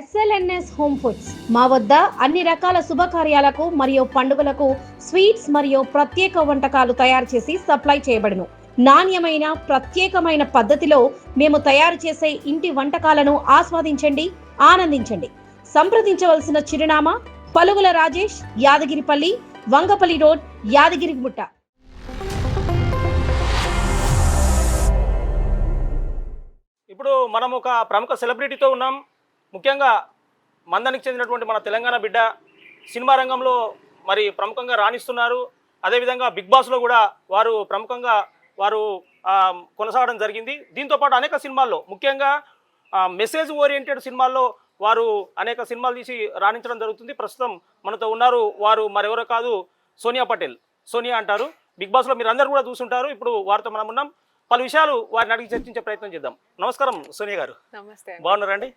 SLNS home foods మా వద్ద అన్ని రకాల శుభకార్యాలకు మరియు పండుగలకు స్వీట్స్ మరియు ప్రత్యేక వంటకాలు తయారు చేసి సప్లై చేయబడును. నాణ్యమైన ప్రత్యేకమైన పద్ధతిలో మేము తయారు చేసే ఇంటి వంటకాలను ఆస్వాదించండి ఆనందించండి. సంప్రదించవలసిన చిరునామా పలుగుల రాజేష్ యాదగిరిపల్లి వంగపల్లి రోడ్ యాదగిరిగుట్ట ఇప్పుడు మనం ఒక ప్రముఖ సెలబ్రిటీతో ఉన్నాం. ముఖ్యంగా మందానికి చెందినటువంటి మన తెలంగాణ బిడ్డ సినిమా రంగంలో మరి ప్రముఖంగా రాణిస్తున్నారు. అదేవిధంగా బిగ్ బాస్లో కూడా వారు ప్రముఖంగా వారు కొనసాగడం జరిగింది. దీంతోపాటు అనేక సినిమాల్లో ముఖ్యంగా మెసేజ్ ఓరియంటెడ్ సినిమాల్లో వారు అనేక సినిమాలు తీసి రాణించడం జరుగుతుంది. ప్రస్తుతం మనతో ఉన్నారు వారు మరెవరో కాదు సోనియా పటేల్. సోనియా అంటారు. బిగ్ బాస్లో మీరు అందరూ కూడా చూసుంటారు. ఇప్పుడు వారితో మనం ఉన్నాం. పలు విషయాలు వారిని అడిగి చర్చించే ప్రయత్నం చేద్దాం. నమస్కారం సోనియా గారు. నమస్తే. అండి. బాగున్నారండి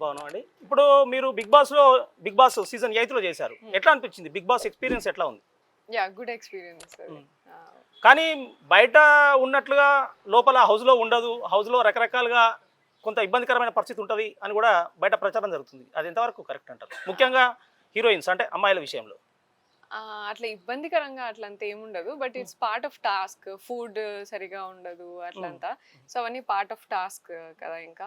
బాగున్నా. అండి. ఇప్పుడు మీరు బిగ్ బాస్లో బిగ్ బాస్ సీజన్ ఎయిత్లో చేశారు. ఎట్లా అనిపించింది? బిగ్ బాస్ ఎక్స్పీరియన్స్ ఎట్లా ఉంది? Yeah good experience Mm. ఆ, కానీ బయట ఉన్నట్లుగా లోపల హౌస్లో ఉండదు. హౌస్లో రకరకాలుగా కొంత ఇబ్బందికరమైన పరిస్థితి ఉంటుంది అని కూడా బయట ప్రచారం జరుగుతుంది. అది ఎంతవరకు కరెక్ట్ అంటారు? ముఖ్యంగా హీరోయిన్స్ అంటే అమ్మాయిల విషయంలో. అట్లా ఇబ్బందికరంగా అట్లా అంత ఏముండదు. But it's part of task. Food సరిగా ఉండదు అట్లంతా. సో అవన్నీ పార్ట్ ఆఫ్ టాస్క్ కదా ఇంకా.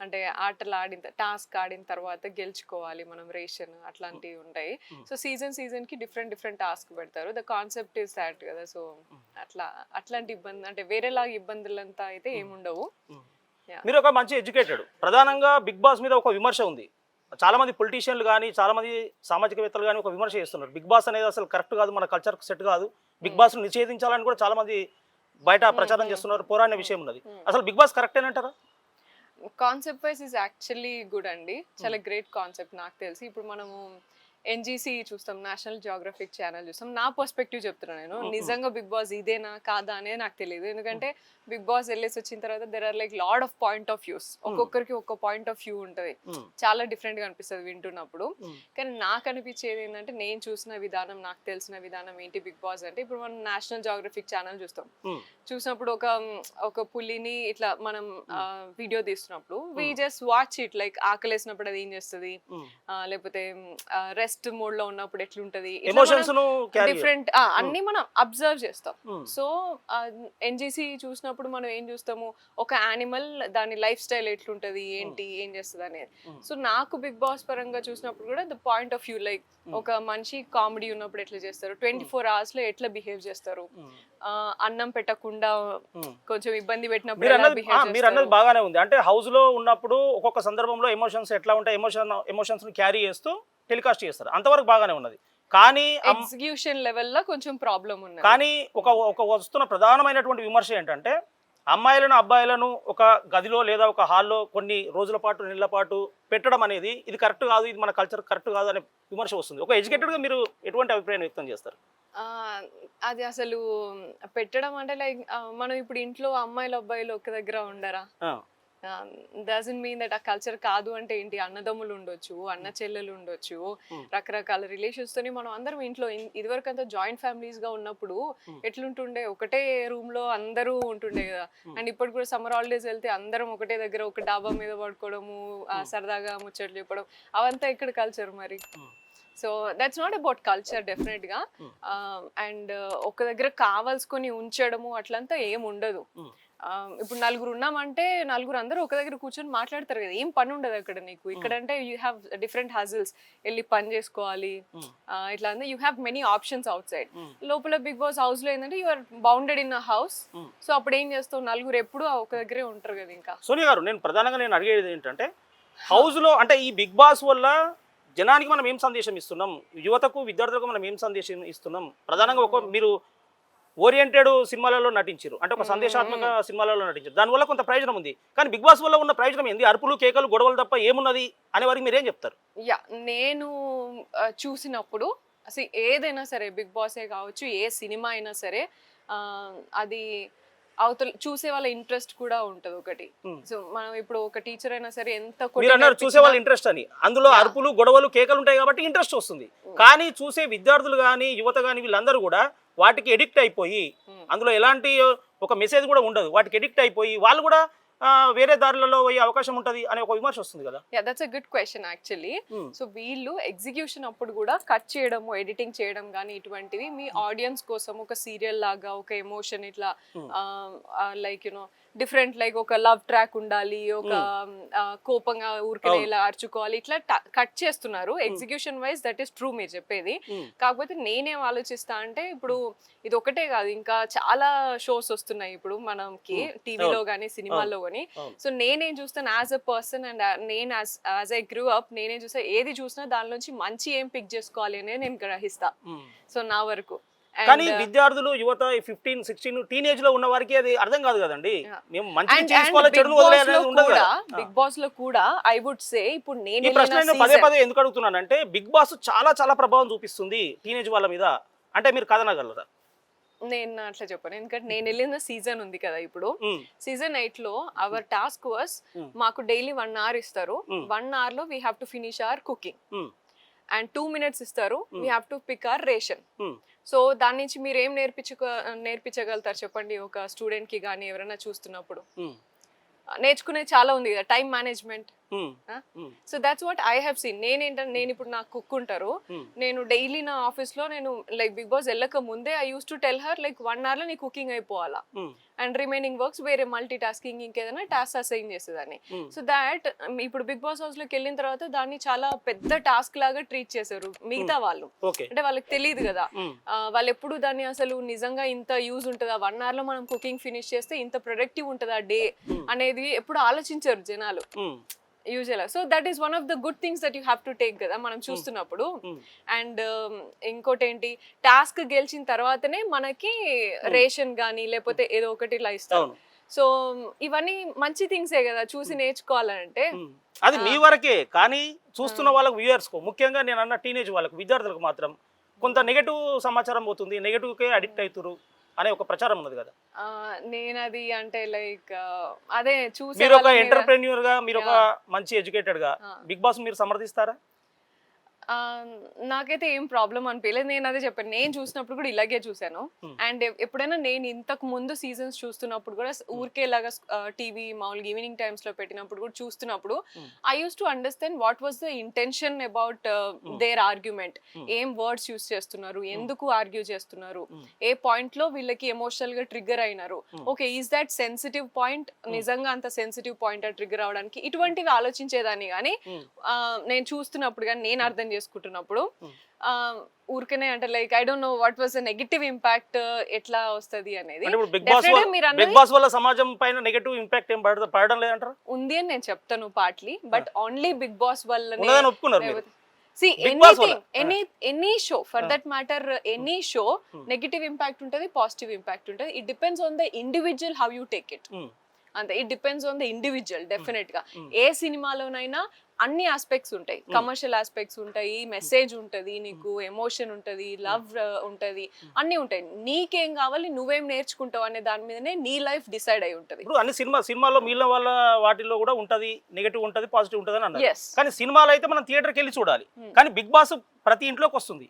అంటే ఆటలు ఆడిన టాస్క్ ఆడిన తర్వాత గెలుచుకోవాలి మనం రేషన్ అట్లాంటివి ఉంటాయి. సో సీజన్ సీజన్కి డిఫరెంట్ డిఫరెంట్ టాస్క్ పెడతారు. ద కాన్సెప్ట్ ఇస్ దాట్ కదా. సో అట్లా అట్లాంటి ఇబ్బంది అంటే వేరేలాగా ఇబ్బందులంతా అయితే ఏముండవు. మీరు ఒక మంచి ఎడ్యుకేటెడ్. ప్రధానంగా బిగ్ బాస్ మీద ఒక విమర్శ ఉంది. చాలా మంది పొలిటీషియన్లు కానీ చాలా మంది సామాజికవేత్తలు కానీ ఒక విమర్శ చేస్తున్నారు. బిగ్ బాస్ అనేది అసలు కరెక్ట్ కాదు మన కల్చర్ సెట్ కాదు. బిగ్ బాస్ నిషేధించాలని కూడా చాలా మంది బయట ప్రచారం చేస్తున్నారు. పోరాడిన విషయం ఉన్నది. అసలు Bigg Boss కరెక్టేనంటారా concept wise is actually good అండి. చాలా గ్రేట్ కాన్సెప్ట్ నాకు తెలిసి. ఇప్పుడు మనము ఎన్జీసీ చూస్తాం నేషనల్ జియోగ్రఫిక్ ఛానల్ చూస్తాం. నా పర్స్పెక్టివ్ చెప్తున్నా నేను. నిజంగా బిగ్ బాస్ ఇదేనా కాదా అనేది నాకు తెలియదు ఎందుకంటే బిగ్ బాస్ వెళ్ళేసి వచ్చిన తర్వాత there are like lot of point of views ఒక్కొక్కరికి ఒక్కో పాయింట్ ఆఫ్ వ్యూ ఉంటుంది. చాలా డిఫరెంట్గా అనిపిస్తుంది వింటున్నప్పుడు. కానీ నాకు అనిపించేది ఏంటంటే నేను చూసిన విధానం నాకు తెలిసిన విధానం ఏంటి బిగ్ బాస్ అంటే ఇప్పుడు మనం నేషనల్ జియోగ్రఫిక్ ఛానల్ చూస్తాం. చూసినప్పుడు ఒక ఒక పులిని ఇట్లా మనం video తీస్తున్నప్పుడు we just watch it like ఆకలేసినప్పుడు అది ఏం చేస్తుంది? లేకపోతే రెస్ట్ మోడ్లో ఉన్నప్పుడు ఎట్లుంటది? డిఫరెంట్ అన్ని మనం అబ్జర్వ్ చేస్తాం. సో ఎన్జీసీ చూసినప్పుడు మనం ఏం చూస్తాము? ఒక యానిమల్ దాని లైఫ్ స్టైల్ ఎట్లుంటది? ఏంటి? ఏం చేస్తుంది అనేది. సో నాకు బిగ్ బాస్ పరంగా చూసినప్పుడు కూడా the point of view like. ఒక మనిషి కామెడీ ఉన్నప్పుడు ఎట్లా చేస్తారు? ట్వంటీ ఫోర్ అవర్స్లో ఎట్లా బిహేవ్ చేస్తారు? అన్నం పెట్టకుండా కొంచెం ఇబ్బంది పెట్టినప్పుడు మీరు అన్నది బాగానే ఉంది. అంటే హౌస్లో ఉన్నప్పుడు ఒక్కొక్క సందర్భంలో ఎమోషన్స్ ఎట్లా ఉంటాయి? ఎమోషన్ ఎమోషన్స్ని క్యారీ చేస్తూ టెలికాస్ట్ చేస్తారు. అంతవరకు బాగానే ఉన్నది. కానీ ఎగ్జిక్యూషన్ లెవెల్లో కొంచెం ప్రాబ్లం ఉన్నది. కానీ ఒక ఒక వస్తున్న ప్రధానమైనటువంటి విమర్శ ఏంటంటే అమ్మాయిలను అబ్బాయిలను ఒక గదిలో లేదా ఒక హాల్లో కొన్ని రోజుల పాటు నెలల పాటు పెట్టడం అనేది ఇది కరెక్ట్ కాదు ఇది మన కల్చర్ కరెక్ట్ కాదు అనే విమర్శ వస్తుంది. ఒక ఎడ్యుకేటెడ్గా మీరు ఎటువంటి అభిప్రాయం వ్యక్తం చేస్తారు? అది అసలు పెట్టడం అంటే లైక్ మనం ఇప్పుడు ఇంట్లో అమ్మాయిలు అబ్బాయిలు ఒక దగ్గర ఉండరా? డజన్ మీన్ దట్ ఆ కల్చర్ కాదు అంటే ఏంటి అన్నదమ్ములు ఉండొచ్చు అన్న చెల్లెలు ఉండొచ్చు Hmm. రకరకాల రిలేషన్స్ తోని మనం అందరం ఇంట్లో ఇదివరకు అంతా జాయింట్ ఫ్యామిలీస్గా ఉన్నప్పుడు Hmm. ఎట్లుంటుండే ఒకటే రూమ్లో అందరూ ఉంటుండే కదా Hmm. అండ్ ఇప్పుడు కూడా సమ్మర్ హాలిడేస్ వెళ్తే అందరం ఒకటే దగ్గర ఒక డాబా మీద పడుకోవడము Hmm. సరదాగా ముచ్చట్లు చెప్పడం అవంతా ఇక్కడ కల్చర్ మరి Hmm. So that's not about culture డెఫినెట్గా Hmm. అండ్ ఒక దగ్గర కావాల్సుకొని ఉంచడము అట్లంతా ఏం ఉండదు Hmm. ఇప్పుడు నలుగురు ఉన్నామంటే నలుగురు అందరూ ఒక దగ్గర కూర్చొని మాట్లాడతారు కదా. ఏం పని ఉండదు అక్కడ నీకు? ఇక్కడ అంటే యూ హ్యావ్ డిఫరెంట్ హజిల్స్ వెళ్ళి పని చేసుకోవాలి. ఇట్లా అంటే you have many options outside. లోపల బిగ్ బాస్ హౌస్లో ఏంటంటే you are bounded in a house. So అప్పుడు ఏం చేస్తావు? నలుగురు ఎప్పుడు ఒక దగ్గరే ఉంటారు కదా ఇంకా. సోనియా గారు నేను ప్రధానంగా నేను అడిగేది ఏంటంటే హౌస్లో అంటే ఈ బిగ్ బాస్ వల్ల జనానికి మనం ఏం సందేశం ఇస్తున్నాం? యువతకు విద్యార్థులకు మనం ఏం సందేశం ఇస్తున్నాం? ప్రధానంగా ఒక మీరు ఓరియంటెడ్ సినిమాలలో నటించారు అంటే ఒక సందేశాత్మక సినిమాలలో నటించారు దానివల్ల కొంత ప్రయోజనం ఉంది. కానీ బిగ్ బాస్ వల్ల ఉన్న ప్రయోజనం ఏంది? అరుపులు కేకలు గొడవలు తప్ప ఏమున్నది అనే వారికి మీరేం చెప్తారు? యా నేను చూసినప్పుడు అసలు ఏదైనా సరే బిగ్ బాసే కావచ్చు ఏ సినిమా అయినా సరే అది అవతల చూసే వాళ్ళ ఇంట్రెస్ట్ కూడా ఉంటది ఒకటి. సో మనం ఇప్పుడు ఒక టీచర్ అయినా సరే ఎంత అన్నారు చూసే వాళ్ళ ఇంట్రెస్ట్ అని. అందులో. అరుపులు గొడవలు కేకలు ఉంటాయి కాబట్టి ఇంట్రెస్ట్ వస్తుంది. కానీ చూసే విద్యార్థులు కానీ యువత కానీ వీళ్ళందరూ కూడా వాటికి ఎడిక్ట్ అయిపోయి. అందులో ఎలాంటి ఒక మెసేజ్ కూడా ఉండదు వాటికి ఎడిక్ట్ అయిపోయి వాళ్ళు కూడా వేరే దారులలో పోయే అవకాశం ఉంటుంది అనే ఒక విమర్శ వస్తుంది కదా yeah that's a good question actually. So వీళ్ళు ఎగ్జిక్యూషన్ అప్పుడు కూడా కట్ చేయడము ఎడిటింగ్ చేయడం కానీ ఇటువంటివి మీ ఆడియన్స్ కోసం ఒక సీరియల్ లాగా ఒక ఎమోషన్ ఇట్లా. Like you know different like ఒక లవ్ ట్రాక్ ఉండాలి ఒక ఆ, కోపంగా ఊరికనే అవును. ఇలా అరుచుకోవాలి ఇట్లా కట్ చేస్తున్నారు. Execution wise that is true మీరు చెప్పేది. ఉమ్, కాకపోతే నేనేం ఆలోచిస్తా అంటే ఇప్పుడు ఇది ఒకటే కాదు ఇంకా చాలా షోస్ వస్తున్నాయి ఇప్పుడు మనకి టీవీలో కానీ సినిమాల్లో కానీ. సో నేనేం చూస్తాను యాజ్ అ పర్సన్ అండ్ నేను యాజ్ ఐ గ్రూ అప్ నేనేం చూస్తా ఏది చూసినా దానిలోంచి మంచి ఏం పిక్ చేసుకోవాలి అనేది నేను గ్రహిస్తా. సో నా వరకు. కానీ uh, విద్యార్థులు యువత ఫిఫ్టీన్ సిక్స్టీన్ టీనేజ్లో ఉన్న వారికి అది అర్థం కాదు కదండి. మేము మంచి చేసుకోవాలి ఉండదు. బిగ్ బాస్లో కూడా ఐ వుడ్ సే ఇప్పుడు నేను ఈ ప్రశ్న నేను పదే పదే ఎందుకు అడుగుతున్నానంటే బిగ్ బాస్ చాలా చాలా ప్రభావం చూపిస్తుంది టీనేజ్ వాళ్ళ మీద అంటే మీరు కథనగలరా నేను అట్లా చెప్పాను ఎందుకంటే నేను వెళ్ళిన సీజన్ ఉంది కదా ఇప్పుడు సీజన్ ఎయిట్లో అవర్ టాస్క్ వాస్ Hmm. మాకు డైలీ వన్ అవర్ ఇస్తారు Hmm. వన్ అవర్లో we have to finish our cooking Hmm. And two minutes ఇస్తారు. We have to pick our ration Hmm. So దాని నుంచి మీరు ఏం నేర్పించుకో నేర్పించగలుగుతారు చెప్పండి ఒక స్టూడెంట్కి కానీ ఎవరైనా చూస్తున్నప్పుడు? నేర్చుకునే చాలా ఉంది కదా time management so that's what I have seen నేనేంటంటే నేను ఇప్పుడు నాకు కుక్ ఉంటారు నేను డైలీ నా ఆఫీస్లో నేను లైక్ బిగ్ బాస్ వెళ్ళక ముందే I used to tell her like one అవర్లో నీ కుకింగ్ అయిపోవాలా. అండ్ రిమైనింగ్ వర్క్స్ వేరే మల్టీ టాస్కింగ్ ఇంకేదైనా టాస్క్ అసైన్ చేసేదాన్ని. సో దాట్ ఇప్పుడు బిగ్ బాస్ హౌస్లోకి వెళ్ళిన తర్వాత దాన్ని చాలా పెద్ద టాస్క్ లాగా ట్రీట్ చేశారు మిగతా వాళ్ళు. అంటే వాళ్ళకి తెలియదు కదా. వాళ్ళు ఎప్పుడు దాన్ని అసలు నిజంగా ఇంత యూజ్ ఉంటుందా? వన్ అవర్లో మనం కుకింగ్ ఫినిష్ చేస్తే ఇంత ప్రొడక్టివ్ ఉంటుందా డే అనేది ఎప్పుడు ఆలోచించారు జనాలు. Usual so that is one of the good things that you have to take కదా మనం చూస్తున్నప్పుడు. అండ్ ఇంకోటి ఏంటి టాస్క్ గెలిచిన తర్వాతనే మనకి రేషన్ కానీ లేకపోతే ఏదో ఒకటి ఇలా ఇస్తారు. అవును. సో ఇవన్నీ మంచి థింగ్సే కదా చూసి నేర్చుకోవాలంటే. ఉమ్. అది మీ వరకే కానీ చూస్తున్న వాళ్ళకు వ్యూయర్స్కు ముఖ్యంగా నేను అన్న టీనేజ్ వాళ్ళకు విద్యార్థులకు మాత్రం కొంత నెగటివ్ సమాచారం పోతుంది నెగటివ్ కే అడిక్ట్ అవుతురు అనే ఒక ప్రచారం ఉన్నది కదా నేను అది అంటే లైక్ అదే చూసే మీరు ఒక ఎంటర్ప్రెన్యూర్గా మీరు ఒక. మంచి ఎడ్యుకేటెడ్గా. బిగ్ బాస్ మీరు సమర్థిస్తారా నాకైతే ఏం ప్రాబ్లం అనిపించలేదు నేను అదే చెప్పాను. నేను చూసినప్పుడు కూడా ఇలాగే చూశాను. Hmm. అండ్ ఎప్పుడైనా నేను ఇంతకు ముందు సీజన్స్ చూస్తున్నప్పుడు కూడా ఊరికే ఇలాగా టీవీ మామూలుగా ఈవినింగ్ టైమ్స్లో పెట్టినప్పుడు కూడా చూస్తున్నప్పుడు Hmm. I used to understand what was the intention about their argument Hmm. ఏం వర్డ్స్ యూస్ చేస్తున్నారు? ఎందుకు ఆర్గ్యూ చేస్తున్నారు? Hmm. ఏ పాయింట్లో వీళ్ళకి ఎమోషనల్గా ట్రిగ్గర్ అయినారు? Hmm. Okay is that sensitive point నిజంగా అంత సెన్సిటివ్ పాయింట్ ట్రిగ్గర్ అవడానికి? ఇటువంటివి ఆలోచించేదాన్ని. కానీ నేను చూస్తున్నప్పుడు కానీ నేను అర్థం చేసుకుంటున్నప్పుడు Hmm. ఊరికనే అంటే like I don't know what was negative impact ఎట్లా వస్తది అనేది బిగ్ బాస్ బిగ్ వల్ల సమాజం పైన నెగటివ్ ఇంపాక్ట్ ఏం పడడం లేదంటారా ఉంది అని నేను చెప్తాను partly but only Bigg Boss ఒప్పుకున్నారు సి ఎనీథింగ్ వల్ల. Any any show for. That matter any show. Negative impact ఉంటుంది పాజిటివ్ ఇంపాక్ట్ ఉంటుంది it depends on the individual how you take it. అంతే. It depends on the individual డెఫినెట్గా. Mm. ఏ సినిమాలోనైనా అన్ని aspects ఉంటాయి. కమర్షియల్ ఆస్పెక్ట్స్ ఉంటాయి మెసేజ్ ఉంటది నీకు ఎమోషన్ ఉంటది లవ్ ఉంటది. అన్ని ఉంటాయి. నీకేం కావాలి నువ్వేం నేర్చుకుంటావు అనే దాని మీదనే నీ లైఫ్ డిసైడ్ అయి ఉంటది. ఇప్పుడు అన్ని సినిమా సినిమాలో మిగిలిన వాళ్ళ వాటిల్లో కూడా ఉంటది నెగటివ్ ఉంటది పాజిటివ్ ఉంటది అని అన్నారు. కానీ సినిమాలో అయితే మనం థియేటర్కి వెళ్ళి చూడాలి. Hmm. కానీ బిగ్ బాస్ ప్రతి ఇంట్లోకి వస్తుంది.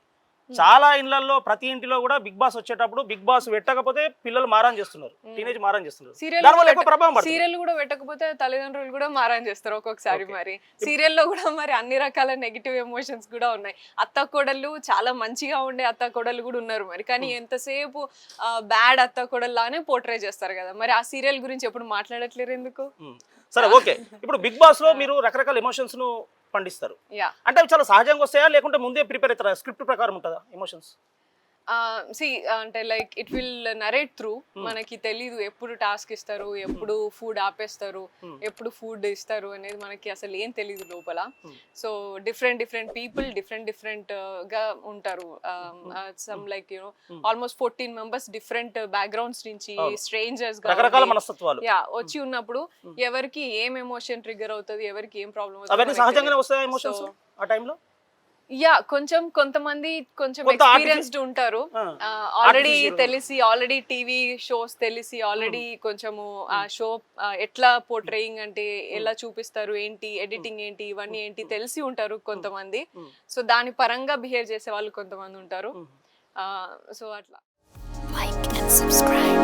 చాలా ఇండ్లలో ప్రతి ఇంటిలో కూడా బిగ్ బాస్ వచ్చేటప్పుడు బిగ్ బాస్ పెట్టకపోతే పిల్లలు మారాన్ చేస్తున్నారు. Hmm. టీనేజ్ మారాన్ చేస్తున్నారు. సీరియల్ దానివల్ల ఎక్కువ ప్రభావం సీరియల్ కూడా పెట్టకపోతే తల్లిదండ్రులు కూడా మారం చేస్తారు ఒక్కొక్కసారి. మరి. సీరియల్లో కూడా మరి అన్ని రకాల నెగిటివ్ ఎమోషన్స్ కూడా ఉన్నాయి. అత్త కోడళ్ళు చాలా మంచిగా ఉండే అత్త కోడళ్ళు కూడా ఉన్నారు మరి. కానీ ఎంతసేపు బ్యాడ్ అత్త కోడల్లానే పోర్ట్రే చేస్తారు కదా. మరి ఆ సీరియల్ గురించి ఎప్పుడు మాట్లాడట్లేరు ఎందుకు? Hmm. సరే ఓకే. ఇప్పుడు బిగ్ బాస్లో మీరు రకరకాల ఎమోషన్స్ను పండిస్తారు. అంటే అవి చాలా సహజంగా వస్తాయా? లేకుంటే ముందే ప్రిపేర్ అవుతారా? స్క్రిప్ట్ ప్రకారం ఉంటుందా ఎమోషన్స్ సి అంటే like it will narrate through మనకి తెలీదు ఎప్పుడు టాస్క్ ఇస్తారు ఎప్పుడు ఫుడ్ ఆపేస్తారు Hmm. ఎప్పుడు ఫుడ్ ఇస్తారు అనేది మనకి అసలు ఏం తెలీదు లోపల. Hmm. So different different people different డిఫరెంట్గా ఉంటారు. Some like you know Hmm. Almost fourteen members different backgrounds నుంచి. స్ట్రేంజర్స్ యా వచ్చి ఉన్నప్పుడు ఎవరికి ఏం ఎమోషన్ ట్రిగ్గర్ అవుతుంది ఎవరికి ఏం ప్రాబ్లం అవన్నీ సహజంగానే వస్తాయా ఎమోషన్స్ ఆ టైంలో? యా కొంచెం కొంతమంది కొంచెం కొంత ఎక్స్పీరియన్స్డ్ ఉంటారు. ఆల్రెడీ. తెలిసి ఆల్రెడీ టీవీ షోస్ తెలిసి ఆల్రెడీ కొంచెము ఆ షో ఎట్లా పోర్ట్రేయింగ్ అంటే ఎలా చూపిస్తారు ఏంటి ఎడిటింగ్ ఏంటి ఇవన్నీ ఏంటి తెలిసి ఉంటారు కొంతమంది. Hmm. సో దాని పరంగా బిహేవ్ చేసే వాళ్ళు కొంతమంది ఉంటారు. సో అట్లా. Like and subscribe.